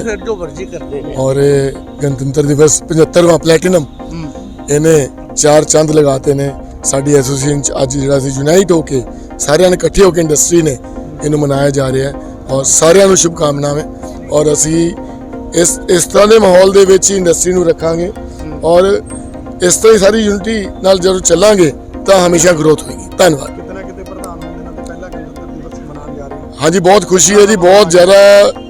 ਫਿਰ ਜੋ ਮਰਜ਼ੀ ਕਰਦੇ ਨੇ ਔਰ ਇਹ ਗਣਤੰਤਰ ਦਿਵਸ 75ਵਾਂ ਪਲੈਟੀਨਮ ਇਹਨੇ ਚਾਰ ਚੰਦ ਲਗਾਤੇ ਨੇ। ਸਾਡੀ ਐਸੋਸੀਏਸ਼ਨ ਚ ਅੱਜ ਜਿਹੜਾ ਅਸੀਂ ਯੂਨਾਈਟ ਹੋ ਕੇ ਸਾਰਿਆਂ ਨੇ ਇਕੱਠੇ ਹੋ ਕੇ ਇੰਡਸਟਰੀ ਨੇ ਇਹਨੂੰ ਮਨਾਇਆ ਜਾ ਰਿਹਾ ਹੈ। ਔਰ ਸਾਰਿਆਂ ਨੂੰ ਸ਼ੁਭ ਕਾਮਨਾਵਾਂ ਔਰ ਅਸੀਂ ਇਸ ਇਸ ਤਰ੍ਹਾਂ ਦੇ ਮਾਹੌਲ ਦੇ ਵਿੱਚ ਹੀ ਇੰਡਸਟਰੀ ਨੂੰ ਰੱਖਾਂਗੇ। ਔਰ ਇਸ ਤਰ੍ਹਾਂ ਹੀ ਸਾਰੀ ਯੂਨਿਟੀ ਨਾਲ ਜਦੋਂ ਚੱਲਾਂਗੇ ਤਾਂ ਹਮੇਸ਼ਾ ਗਰੋਥ ਹੋਏਗੀ। ਧੰਨਵਾਦ। ਹਾਂਜੀ, ਬਹੁਤ ਖੁਸ਼ੀ ਹੈ ਜੀ, ਬਹੁਤ ਜ਼ਿਆਦਾ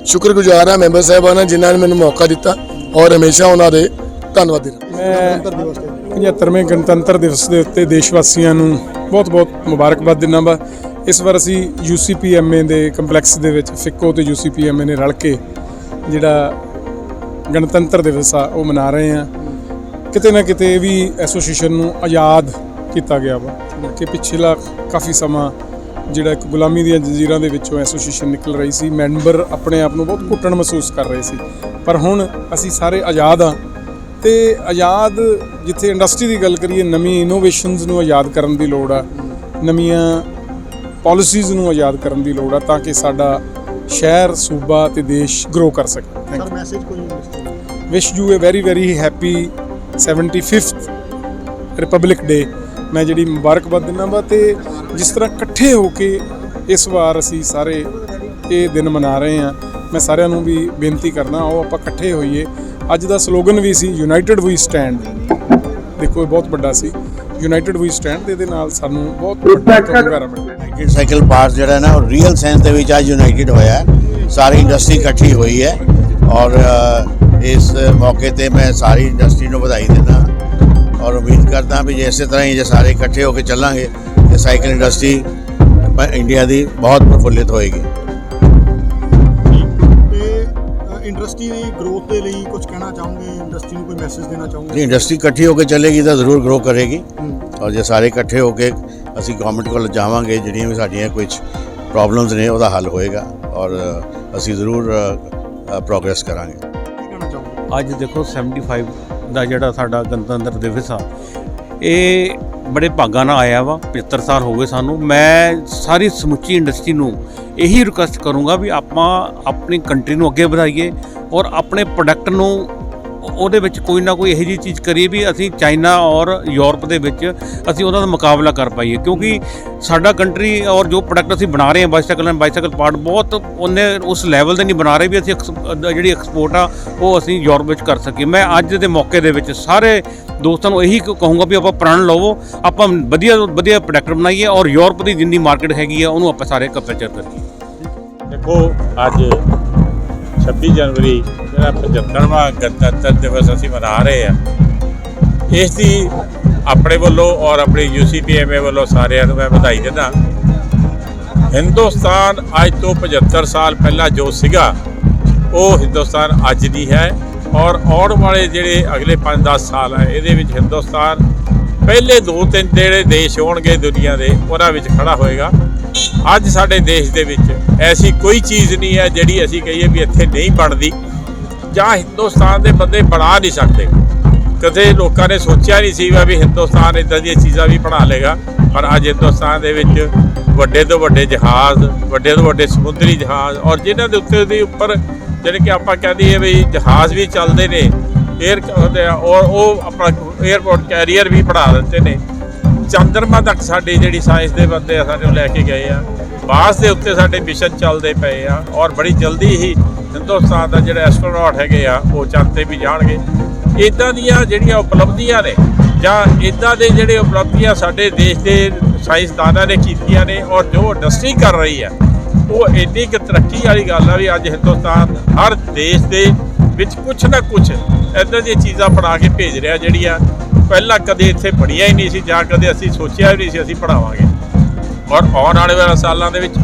ਸ਼ੁਕਰਗੁਜ਼ਾਰ ਹਾਂ ਮੈਂਬਰ ਸਾਹਿਬਾਨਾਂ ਜਿਨ੍ਹਾਂ ਨੇ ਮੈਨੂੰ ਮੌਕਾ ਦਿੱਤਾ ਔਰ ਹਮੇਸ਼ਾ ਉਹਨਾਂ ਦੇ ਧੰਨਵਾਦੀ ਮੈਂ ਗਣਤੰਤਰ 75ਵੇਂ ਗਣਤੰਤਰ ਦਿਵਸ ਦੇ ਉੱਤੇ ਦੇਸ਼ ਵਾਸੀਆਂ ਨੂੰ ਬਹੁਤ-ਬਹੁਤ ਮੁਬਾਰਕਬਾਦ ਦਿੰਦਾ ਵਾ। ਇਸ ਵਾਰ ਅਸੀਂ ਯੂਸੀਪੀਐਮਏ ਦੇ ਕੰਪਲੈਕਸ ਦੇ ਵਿੱਚ, ਫਿੱਕੋ ਤੇ ਯੂਸੀਪੀਐਮਏ ਨੇ ਰਲ ਕੇ ਜਿਹੜਾ ਗਣਤੰਤਰ ਦਿਵਸ ਆ, ਉਹ ਮਨਾ ਰਹੇ ਆ ਕਿਤੇ ਨਾ ਕਿਤੇ ਇਹ ਵੀ ਐਸੋਸੀਏਸ਼ਨ ਨੂੰ ਆਜ਼ਾਦ ਕੀਤਾ ਗਿਆ ਵਾ, ਕਿ ਪਿਛਲਾ ਕਾਫੀ ਸਮਾਂ ਜਿਹੜਾ ਇੱਕ ਗੁਲਾਮੀ ਦੀਆਂ ਜੰਜੀਰਾਂ ਦੇ ਵਿੱਚੋਂ ਐਸੋਸੀਏਸ਼ਨ ਨਿਕਲ ਰਹੀ ਸੀ ਮੈਂਬਰ ਆਪਣੇ ਆਪ ਨੂੰ ਬਹੁਤ ਘੁੱਟਣ ਮਹਿਸੂਸ ਕਰ ਰਹੇ ਸੀ। ਪਰ ਹੁਣ ਅਸੀਂ ਸਾਰੇ ਆਜ਼ਾਦ ਆ ਤੇ ਆਜ਼ਾਦ ਜਿੱਥੇ ਇੰਡਸਟਰੀ ਦੀ ਗੱਲ ਕਰੀਏ ਨਵੀਂ ਇਨੋਵੇਸ਼ਨਸ ਨੂੰ ਆਜ਼ਾਦ ਕਰਨ ਦੀ ਲੋੜ ਆ ਨਵੀਆਂ ਪਾਲਿਸੀਜ਼ ਨੂੰ ਆਜ਼ਾਦ ਕਰਨ ਦੀ ਲੋੜ ਆ ਤਾਂ ਕਿ ਸਾਡਾ ਸ਼ਹਿਰ ਸੂਬਾ ਤੇ ਦੇਸ਼ ਗਰੋ ਕਰ ਸਕੇ। ਥੈਂਕ ਸਰ ਮੈਸੇਜ ਕੋਈ you wish you a very very happy 75th republic day ਮੈਂ ਜਿਹੜੀ ਮੁਬਾਰਕਬਾਦ ਦਿੰਦਾ ਵਾ ਤੇ ਜਿਸ ਤਰ੍ਹਾਂ ਇਕੱਠੇ ਹੋ ਕੇ ਇਸ ਵਾਰ ਅਸੀਂ ਸਾਰੇ ਇਹ ਦਿਨ ਮਨਾ ਰਹੇ ਹਾਂ ਮੈਂ ਸਾਰਿਆਂ ਨੂੰ ਵੀ ਬੇਨਤੀ ਕਰਨਾ ਆਓ ਆਪਾਂ ਇਕੱਠੇ ਹੋਈਏ। ਅੱਜ ਦਾ ਸਲੋਗਨ ਵੀ ਸੀ ਯੂਨਾਈਟਿਡ ਵੀ ਸਟੈਂਡ ਦੇਖੋ ਇਹ ਬਹੁਤ ਵੱਡਾ ਸੀ। ਯੂਨਾਈਟਿਡ ਵੀ ਸਟੈਂਡ ਦੇ ਇਹਦੇ ਨਾਲ ਸਾਨੂੰ ਬਹੁਤ ਵੱਡਾ ਮਿਲਿਆ ਯੂਨਾਈਟਿਡ ਸਾਈਕਲ ਪਾਰਕ ਜਿਹੜਾ ਹੈ ਨਾ ਉਹ ਰੀਅਲ ਸੈਂਸ ਦੇ ਵਿੱਚ ਅੱਜ ਯੂਨਾਈਟਿਡ ਹੋਇਆ ਹੈ। ਸਾਰੀ ਇੰਡਸਟਰੀ ਇਕੱਠੀ ਹੋਈ ਹੈ ਔਰ ਇਸ ਮੌਕੇ ਤੇ ਮੈਂ ਸਾਰੀ ਇੰਡਸਟਰੀ ਨੂੰ ਵਧਾਈ ਦਿੰਦਾ ਔਰ ਉਮੀਦ ਕਰਦਾ ਵੀ ਜੇ ਇਸੇ ਤਰ੍ਹਾਂ ਹੀ ਜੇ ਸਾਰੇ ਇਕੱਠੇ ਹੋ ਕੇ ਚੱਲਾਂਗੇ ਤੇ ਸਾਈਕਲ ਇੰਡਸਟਰੀ ਇੰਡੀਆ ਦੀ ਬਹੁਤ ਪ੍ਰਫੁੱਲਿਤ ਹੋਏਗੀ। ਤੇ ਇੰਡਸਟਰੀ ਦੀ ਗਰੋਥ ਦੇ ਲਈ ਕੁਝ ਕਹਿਣਾ ਚਾਹੋਗੇ? ਇੰਡਸਟਰੀ ਨੂੰ ਕੋਈ ਮੈਸੇਜ ਦੇਣਾ ਜੇ ਚਾਹੋਗੇ ਇੰਡਸਟਰੀ ਇਕੱਠੀ ਹੋ ਕੇ ਚੱਲੇਗੀ ਤਾਂ ਜ਼ਰੂਰ ਗਰੋ ਕਰੇਗੀ। ਔਰ ਜੇ ਸਾਰੇ ਇਕੱਠੇ ਹੋ ਕੇ ਅਸੀਂ ਗਵਰਨਮੈਂਟ ਕੋਲ ਜਾਵਾਂਗੇ ਜਿਹੜੀਆਂ ਵੀ ਸਾਡੀਆਂ ਕੁਝ ਪ੍ਰੋਬਲਮਸ ਨੇ ਉਹਦਾ ਹੱਲ ਹੋਏਗਾ। ਔਰ ਅਸੀਂ ਜ਼ਰੂਰ ਪ੍ਰੋਗਰੈਸ ਕਰਾਂਗੇ। ਕੀ ਕਹਿਣਾ ਚਾਹੋਗੇ? ਅੱਜ ਦੇਖੋ 75 ਦਾ ਜਿਹੜਾ ਸਾਡਾ ਗਣਤੰਤਰ ਦਿਵਸ ਆ ਇਹ ਬੜੇ ਭਾਗਾਂ ਨਾਲ ਆਇਆ ਵਾ 75 ਸਾਲ ਹੋ ਗਏ ਸਾਨੂੰ। ਮੈਂ ਸਾਰੀ ਸਮੁੱਚੀ ਇੰਡਸਟਰੀ ਨੂੰ ਇਹੀ ਰਿਕੁਐਸਟ ਕਰੂੰਗਾ ਵੀ ਆਪਾਂ ਆਪਣੀ ਕੰਟਰੀ ਨੂੰ ਅੱਗੇ ਵਧਾਈਏ ਔਰ ਆਪਣੇ ਪ੍ਰੋਡਕਟ ਨੂੰ ਉਹਦੇ ਵਿੱਚ ਕੋਈ ਨਾ ਕੋਈ ਇਹੋ ਜਿਹੀ ਚੀਜ਼ ਕਰੀਏ ਵੀ ਅਸੀਂ ਚਾਈਨਾ ਔਰ ਯੂਰਪ ਦੇ ਵਿੱਚ ਅਸੀਂ ਉਹਨਾਂ ਦਾ ਮੁਕਾਬਲਾ ਕਰ ਪਾਈਏ। ਕਿਉਂਕਿ ਸਾਡਾ ਕੰਟਰੀ ਔਰ ਜੋ ਪ੍ਰੋਡਕਟ ਅਸੀਂ ਬਣਾ ਰਹੇ ਹਾਂ ਬਾਈਸਾਈਕਲ ਐਂਡ ਬਾਈਸਾਈਕਲ ਪਾਰਟ ਬਹੁਤ ਉਹਨੇ ਉਸ ਲੈਵਲ ਤੇ ਨਹੀਂ ਬਣਾ ਰਹੇ ਵੀ ਅਸੀਂ ਐਕਸ- ਜਿਹੜੀ ਐਕਸਪੋਰਟ ਆ, ਉਹ ਅਸੀਂ ਯੂਰਪ ਵਿੱਚ ਕਰ ਸਕੀਏ। ਮੈਂ ਅੱਜ ਦੇ ਮੌਕੇ ਦੇ ਵਿੱਚ ਸਾਰੇ ਦੋਸਤਾਂ ਨੂੰ ਇਹੀ ਕਹੂੰਗਾ ਵੀ ਆਪਾਂ ਪ੍ਰਣ ਲਵੋ, ਆਪਾਂ ਵਧੀਆ ਵਧੀਆ ਪ੍ਰੋਡਕਟ ਬਣਾਈਏ ਔਰ ਯੂਰਪ ਦੀ ਜਿੰਨੀ ਮਾਰਕੀਟ ਹੈਗੀ ਆ, ਉਹਨੂੰ ਆਪਾਂ ਸਾਰੇ ਕੈਪਚਰ ਕਰੀਏ ਦੇਖੋ, ਅੱਜ 26 ਜਨਵਰੀ ਜਿਹੜਾ 75ਵਾਂ ਗਣਤੰਤਰ ਦਿਵਸ ਅਸੀਂ ਮਨਾ ਰਹੇ ਹਾਂ। ਇਸ ਦੀ ਆਪਣੇ ਵੱਲੋਂ ਔਰ ਆਪਣੀ ਯੂਸੀਪੀਐਮਏ ਵੱਲੋਂ ਸਾਰਿਆਂ ਨੂੰ ਮੈਂ ਵਧਾਈ ਦਿੰਦਾ। ਹਿੰਦੁਸਤਾਨ ਅੱਜ ਤੋਂ 75 ਸਾਲ ਪਹਿਲਾਂ ਜੋ ਸੀਗਾ, ਉਹ ਹਿੰਦੁਸਤਾਨ ਅੱਜ ਦੀ ਹੈ ਔਰ ਆਉਣ ਵਾਲੇ ਜਿਹੜੇ ਅਗਲੇ 5-10 ਸਾਲ ਹੈ, ਇਹਦੇ ਵਿੱਚ ਹਿੰਦੁਸਤਾਨ ਪਹਿਲੇ ਦੋ ਤਿੰਨ ਜਿਹੜੇ ਦੇਸ਼ ਹੋਣਗੇ ਦੁਨੀਆ ਦੇ, ਉਹਨਾਂ ਵਿੱਚ ਖੜਾ ਹੋਏਗਾ। ਅੱਜ ਸਾਡੇ ਦੇਸ਼ ਦੇ ਵਿੱਚ ਐਸੀ ਕੋਈ ਚੀਜ਼ ਨਹੀਂ ਹੈ ਜਿਹੜੀ ਅਸੀਂ ਕਹੀਏ ਵੀ ਇੱਥੇ ਨਹੀਂ ਬਣਦੀ। ਜਾਂ ਹਿੰਦੁਸਤਾਨ ਦੇ ਬੰਦੇ ਬਣਾ ਨਹੀਂ ਸਕਦੇ। ਕਦੇ ਲੋਕਾਂ ਨੇ ਸੋਚਿਆ ਨਹੀਂ ਸੀ ਵੀ ਹਿੰਦੁਸਤਾਨ ਇਦਾਂ ਦੀਆਂ ਚੀਜ਼ਾਂ ਵੀ ਬਣਾ ਲੇਗਾ ਪਰ ਅੱਜ ਹਿੰਦੁਸਤਾਨ ਦੇ ਵਿੱਚ ਵੱਡੇ ਤੋਂ ਵੱਡੇ ਜਹਾਜ਼, ਵੱਡੇ ਤੋਂ ਵੱਡੇ ਸਮੁੰਦਰੀ ਜਹਾਜ਼ ਔਰ ਜਿਨ੍ਹਾਂ ਦੇ ਉੱਤੇ ਦੇ ਉੱਪਰ ਜਿਹੜੇ ਕਿ ਆਪਾਂ ਕਹਿੰਦੇ ਆ ਵੀ ਜਹਾਜ਼ ਵੀ ਚੱਲਦੇ ਨੇ। 에ਅਰ ਹੁੰਦੇ ਆ ਔਰ ਉਹ ਆਪਣਾ 에ਅਰਪੋਰਟ ਕੈਰੀਅਰ ਵੀ ਬਣਾ ਦਿੱਤੇ ਨੇ। ਚੰਦਰਮਾ ਤੱਕ ਸਾਡੀ ਜਿਹੜੀ ਸਾਇੰਸ ਦੇ ਬੰਦੇ ਆ ਸਾਡੇ ਉਹ ਲੈ ਕੇ ਗਏ ਆ। ਬਾਸ ਦੇ ਉੱਤੇ ਸਾਡੇ ਮਿਸ਼ਨ ਚੱਲਦੇ ਪਏ ਆ ਔਰ ਬੜੀ ਜਲਦੀ ਹੀ ਹਿੰਦੁਸਤਾਨ ਦਾ ਜਿਹੜਾ ਐਸਟਰੋਨੌਟ ਹੈਗੇ ਆ, ਉਹ ਚੰਦ ਤੇ ਵੀ ਜਾਣਗੇ। ਇਦਾਂ ਦੀਆਂ ਜਿਹੜੀਆਂ ਉਪਲਬਧੀਆਂ ਨੇ ਜਾਂ ਇਦਾਂ ਦੇ ਜਿਹੜੇ ਉਪਲਬਧੀਆਂ ਸਾਡੇ ਦੇਸ਼ ਦੇ ਸਾਇੰਸਦਾਨਾਂ ਨੇ ਕੀਤੀਆਂ ਨੇ ਔਰ ਜੋ ਇੰਡਸਟਰੀ ਕਰ ਰਹੀ ਆ, ਉਹ ਇੰਨੀ ਕੁ ਤਰੱਕੀ ਵਾਲੀ ਗੱਲ ਆ ਵੀ ਅੱਜ ਹਿੰਦੁਸਤਾਨ ਹਰ ਦੇਸ਼ ਦੇ ਵਿੱਚ ਕੁਝ ਨਾ ਕੁਝ ਇਦਾਂ ਦੀਆਂ ਚੀਜ਼ਾਂ ਬਣਾ ਕੇ ਭੇਜ ਰਿਹਾ ਜਿਹੜੀਆਂ ਪਹਿਲਾਂ ਕਦੇ ਇੱਥੇ ਬਣੀਆਂ ਹੀ ਨਹੀਂ ਸੀ, ਜਾਂ ਕਦੇ ਅਸੀਂ ਸੋਚਿਆ ਵੀ ਨਹੀਂ ਸੀ ਅਸੀਂ ਪੜਾਵਾਂਗੇ ਔਰ ਆਉਣ ਵਾਲੇ ਵਾਲੇ ਸਾਲਾਂ ਦੇ ਵਿੱਚ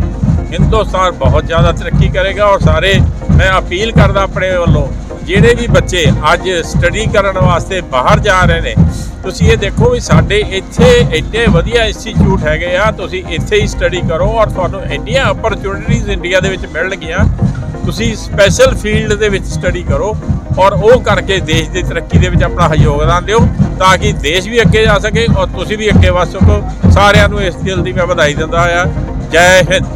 ਹਿੰਦੁਸਤਾਨ ਬਹੁਤ ਜ਼ਿਆਦਾ ਤਰੱਕੀ ਕਰੇਗਾ ਔਰ ਸਾਰੇ, ਮੈਂ ਅਪੀਲ ਕਰਦਾ ਆਪਣੇ ਵੱਲੋਂ, ਜਿਹੜੇ ਵੀ ਬੱਚੇ ਅੱਜ ਸਟੱਡੀ ਕਰਨ ਵਾਸਤੇ ਬਾਹਰ ਜਾ ਰਹੇ ਨੇ, ਤੁਸੀਂ ਇਹ ਦੇਖੋ ਵੀ ਸਾਡੇ ਇੱਥੇ ਇੰਨੇ ਵਧੀਆ ਇੰਸਟੀਚਿਊਟ ਹੈਗੇ ਆ, ਤੁਸੀਂ ਇੱਥੇ ਹੀ ਸਟੱਡੀ ਕਰੋ ਔਰ ਤੁਹਾਨੂੰ ਇੰਨੀਆਂ ਅਪਰਚੁਨਿਟੀਜ਼ ਇੰਡੀਆ ਦੇ ਵਿੱਚ ਮਿਲਣਗੀਆਂ ਤੁਸੀਂ ਸਪੈਸ਼ਲ ਫੀਲਡ ਦੇ ਵਿੱਚ ਸਟੱਡੀ ਕਰੋ ਔਰ ਉਹ ਕਰਕੇ ਦੇਸ਼ ਦੀ ਤਰੱਕੀ ਦੇ ਵਿੱਚ ਆਪਣਾ ਯੋਗਦਾਨ ਦਿਓ ਤਾਂ ਕਿ ਦੇਸ਼ ਵੀ ਅੱਗੇ ਜਾ ਸਕੇ ਔਰ ਤੁਸੀਂ ਵੀ ਅੱਗੇ ਵਧ ਸਕੋ। ਸਾਰਿਆਂ ਨੂੰ ਇਸ ਦਿਲ ਦੀ ਮੈਂ ਵਧਾਈ ਦਿੰਦਾ ਆ ਜੈ ਹਿੰਦ।